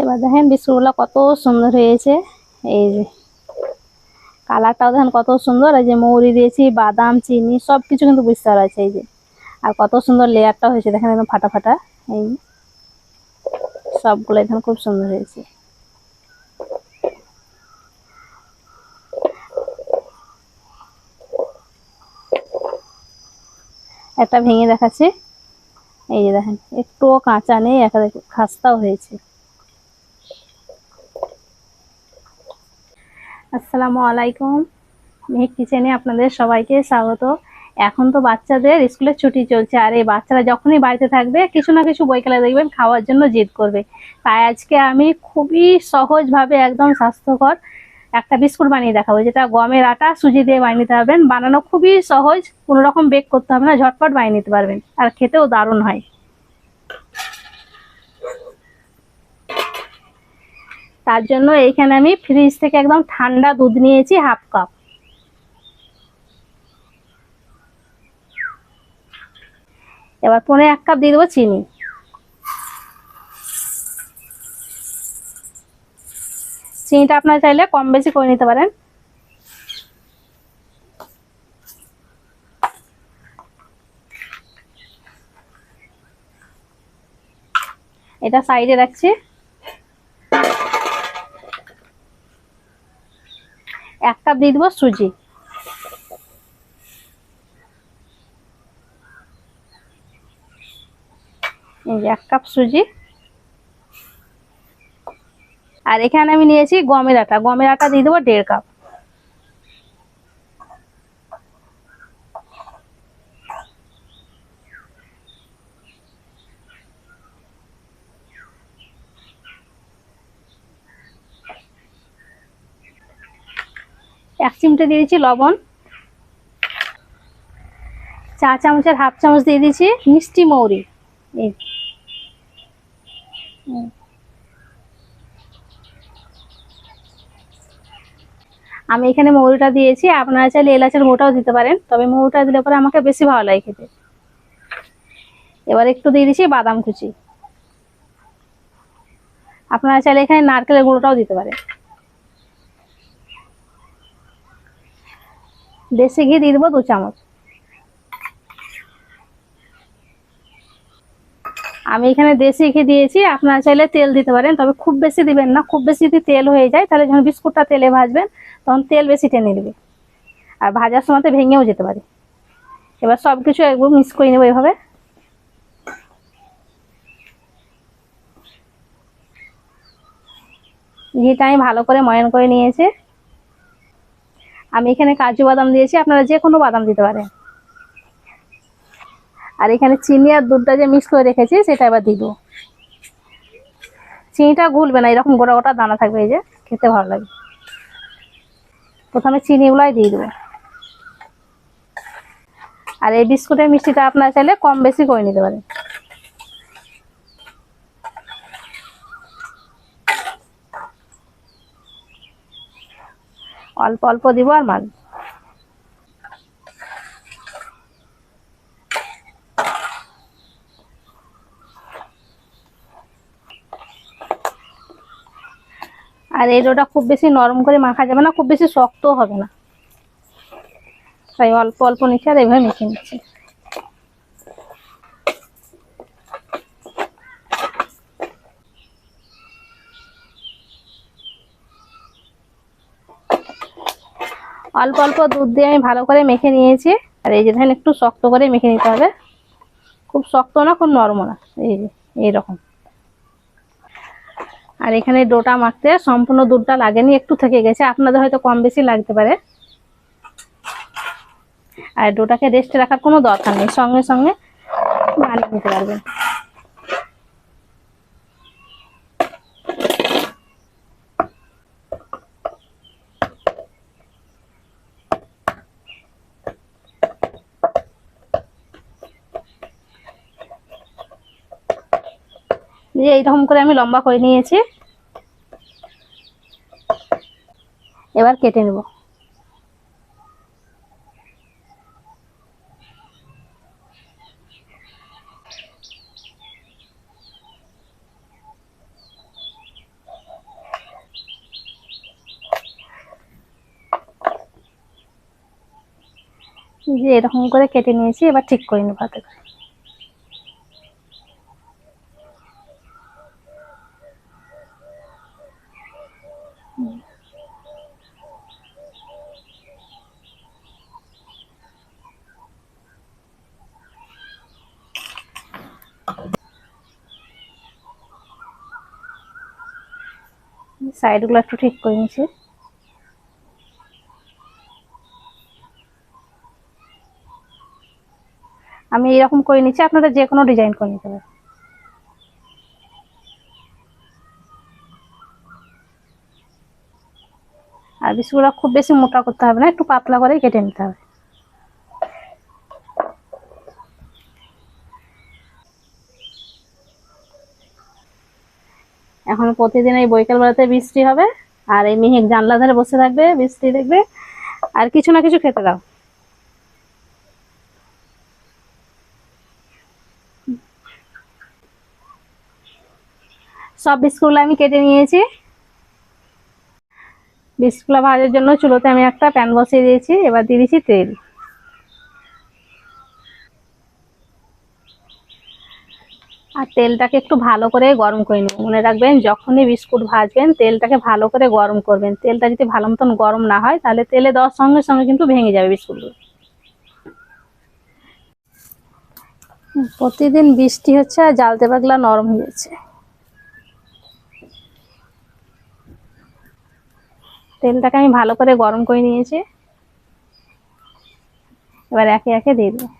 এবার দেখেন বিস্কুটগুলো কত সুন্দর হয়েছে। এই যে কালারটাও দেখেন কত সুন্দর। এই যে মৌরি দিয়েছি, বাদাম, চিনি সব কিছু কিন্তু বুঝতে পারা যাচ্ছে এই যে। আর কত সুন্দর লেয়ারটা হয়েছে, দেখেন একদম ফাটা ফাটা। এই সবগুলো এখানে খুব সুন্দর হয়েছে। একটা ভেঙে দেখাচ্ছি। এই যে দেখেন, একটুও কাঁচা নেই, একটা খাস্তাও হয়েছে। আসসালামু আলাইকুম। মেহেক কিচেনে আপনাদের সবাইকে স্বাগত। এখন তো বাচ্চাদের স্কুলের ছুটি চলছে, আর এই বাচ্চারা যখনই বাড়িতে থাকবে, কিছু না কিছু বইকালে দেখবেন, খাওয়ার জন্য জিদ করবে। তাই আজকে আমি খুবই সহজভাবে একদম স্বাস্থ্যকর একটা বিস্কুট বানিয়ে দেখাবো, যেটা গমের আটা, সুজি দিয়ে বানিয়ে নিতে পারবেন। বানানো খুবই সহজ, কোনো রকম বেক করতে হবে না, ঝটপট বানিয়ে নিতে পারবেন, আর খেতেও দারুণ হয়। তার জন্য এইখানে আমি ফ্রিজ থেকে একদম ঠান্ডা দুধ নিয়েছি হাফ কাপ এবার পনে এক কাপ দিয়ে দেবো চিনি। চিনিটা আপনারা চাইলে কম বেশি করে নিতে পারেন। এটা সাইডে রাখছি। এক কাপ দিয়ে দেবো সুজি। এক কাপ সুজি। আর এখানে আমি নিয়েছি গমের আটা। গমের আটা দিয়ে দেবো দেড় কাপ। এক চিমটে দিয়ে দিচ্ছি লবণ। চা চামচের হাফ চামচ দিয়ে দিচ্ছি মিষ্টি মৌরি। আমি এখানে মৌরিটা দিয়েছি, আপনারা চাইলে এলাচের মোটাও দিতে পারেন, তবে মৌরিটা দিলে পরে আমাকে বেশি ভালো লাগে খেতে। এবার একটু দিয়ে দিচ্ছি বাদাম কুচি। আপনারা চাইলে এখানে নারকেলের গুঁড়োটাও দিতে পারেন। দেশি ঘি দিয়ে দেবো দু চামচ। আমি এখানে দেশি ঘি দিয়েছি, আপনারা চাইলে তেল দিতে পারেন, তবে খুব বেশি দিবেন না। খুব বেশি যদি তেল হয়ে যায়, তাহলে যখন বিস্কুটটা তেলে ভাজবেন, তখন তেল বেশি টেনে নেবে। আর ভাজার সময় ভেঙেও যেতে পারে। এবার সব কিছু একদম মিক্স করে নেব এভাবে। ঘিটা আমি ভালো করে ময়ন করে নিয়েছি। আমি এখানে কাজু বাদাম দিয়েছি, আপনারা যে কোনো বাদাম দিতে পারেন। আর এখানে চিনি আর দুধটা যে মিক্স করে রেখেছি, সেটা এবার দেবো। চিনিটা গুলবে না, এরকম গোটা গোটা দানা থাকবে, এই যে খেতে ভালো লাগে। প্রথমে চিনিগুলাই দিয়ে দেবো। আর এই বিস্কুটের মিষ্টিটা আপনারা চাইলে কম বেশি করে নিতে পারেন। অল্প অল্প দিব আর মাল। আর এই ডোটা খুব বেশি নরম করে মাখা যাবে না, খুব বেশি শক্তও হবে না। তাই অল্প অল্প নিচ্ছে আর এভাবে মেখে নিচ্ছি। অল্প অল্প দুধ দিয়ে আমি ভালো করে মেখে নিয়েছি। আর এই যে দেখেন, একটু শক্ত করে মেখে নিতে হবে। খুব শক্ত না, খুব নরম না। এই যে, এইরকম। আর এখানে ডোটা মাখতে সম্পূর্ণ দুধটা লাগেনি, একটু থেকে গেছে। আপনাদের হয়তো কম বেশি লাগতে পারে। আর ডোটাকে রেস্টে রাখার কোনো দরকার নেই। সঙ্গে সঙ্গে বানিয়ে নিতে পারবেন। যে এইরকম করে আমি লম্বা করে নিয়েছি। এবার কেটে নেব। যে এরকম করে কেটে নিয়েছি, এবার ঠিক করে নেব হাতে করে। সাইডগুলো একটু ঠিক করে নিয়েছি আমি এরকম করে নিচ্ছি, আপনারা যে কোনো ডিজাইন করে নিতে পারেন। আর বিস্কুটগুলো খুব বেশি মোটা করতে হবে না, একটু পাতলা করে কেটে নিতে হবে। এখন প্রতিদিন এই বৈকাল বেলাতে বৃষ্টি হবে, আর এই মেহেক জানলা ধারে বসে থাকবে, বৃষ্টি দেখবে, আর কিছু না কিছু খেতে দাও। সব বিস্কুটগুলো আমি কেটে নিয়েছি। বিস্কুটগুলো ভাজার জন্য চুলোতে আমি একটা প্যান বসিয়ে দিয়েছি, এবার দিয়ে দিয়েছি তেল। আর তেলটাকে একটু ভালো করে গরম করে নেব। মনে রাখবেন, যখনই বিস্কুট ভাজবেন, তেলটাকে ভালো করে গরম করবেন। তেলটা যদি ভালো মতন গরম না হয়, তাহলে তেলে দেওয়ার সঙ্গে সঙ্গে কিন্তু ভেঙে যাবে বিস্কুটগুলো। প্রতিদিন বৃষ্টি হচ্ছে আর জালতে পাগলা নরম হয়ে যাচ্ছে। তেলটাকে আমি ভালো করে গরম করে নিয়েছি। এবার একে একে দিয়ে দেবো।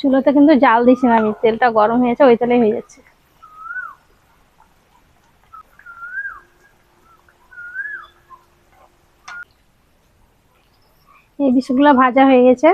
চুলোতে কিন্তু জাল দিছি না আমি, তেলটা গরম হয়েছে, ওই তেলেই হয়ে যাচ্ছে। এই বিষগুলো ভাজা হয়ে গেছে।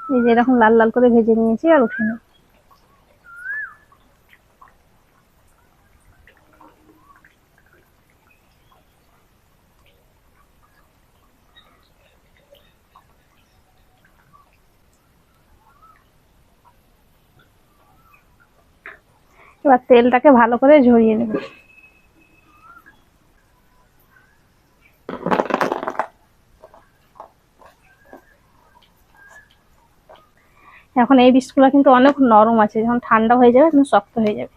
এই যে এরকম লাল লাল করে ভেজে নিয়েছি আর উঠে নেব এবার তেলটাকে ভালো করে ঝরিয়ে নেব। এখন এই বিস্কুটগুলো কিন্তু অনেক নরম আছে, যখন ঠান্ডা হয়ে যাবে শক্ত হয়ে যাবে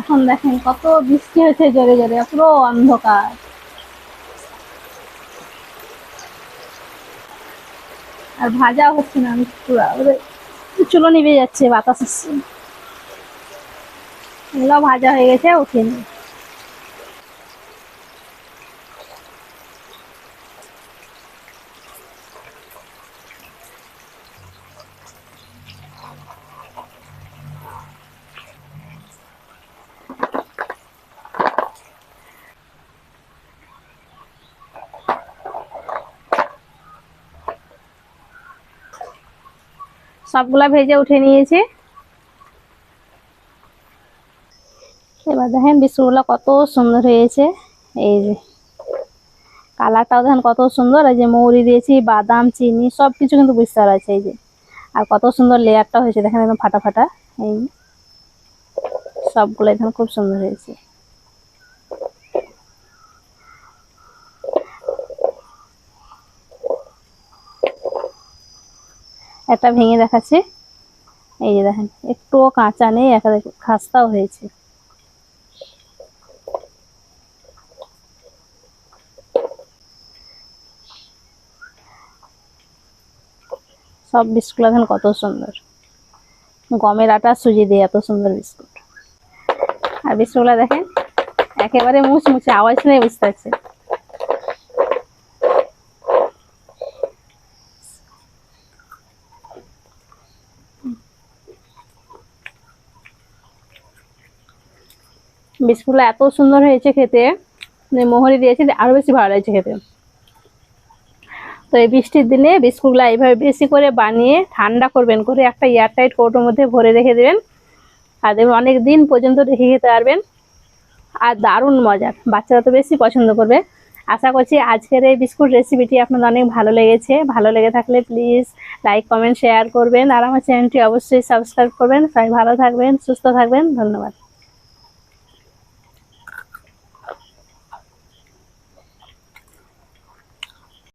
এখন দেখেন কত বৃষ্টি হয়েছে জোরে জোরে, পুরো অন্ধকার। আর ভাজা হচ্ছে না, আমি পুরো চুলো নিভে যাচ্ছে বাতাস আসছে। এগুলো ভাজা হয়ে গেছে নিই। সবগুলা ভেজে উঠে নিয়েছি। এবার দেখেন বিস্কুটগুলো কত সুন্দর হয়েছে। এই যে কালারটাও দেখেন কত সুন্দর। এই যে মৌরি দিয়েছি, বাদাম, চিনি সব কিছু কিন্তু বিস্তার যাচ্ছে এই যে। আর কত সুন্দর লেয়ারটা হয়েছে, দেখেন একদম ফাটা ফাটা। এই সবগুলো এখানে খুব সুন্দর হয়েছে। একটা ভেঙে দেখাচ্ছি। এই যে দেখেন, একটুও কাঁচা নেই একা খাস্তাও হয়েছে। সব বিস্কুট এখন কত সুন্দর। গমের আটা, সুজি দিয়ে এত সুন্দর বিস্কুট। আর বিস্কুটগুলো দেখেন, একেবারে মুচমুচে, আওয়াজ শুনে বুঝতে পারছে বিস্কুটগুলো এত সুন্দর হয়েছে খেতে। মানে মোহরি দিয়েছি আরও বেশি ভালো লাগছে খেতে। তো এই বৃষ্টির দিনে বিস্কুটগুলো এইভাবে বেশি করে বানিয়ে ঠান্ডা করবেন, করে একটা এয়ারটাইট কৌটোর মধ্যে ভরে রেখে দেবেন। আর দেখবেন অনেক দিন পর্যন্ত রেখে খেতে পারবেন। আর দারুণ মজার বাচ্চারা তো বেশি পছন্দ করবে। আশা করছি আজকের এই বিস্কুট রেসিপিটি আপনাদের অনেক ভালো লেগেছে। ভালো লেগে থাকলে প্লিজ লাইক কমেন্ট শেয়ার করবেন। আর আমার চ্যানেলটি অবশ্যই সাবস্ক্রাইব করবেন। সবাই ভালো থাকবেন, সুস্থ থাকবেন। ধন্যবাদ।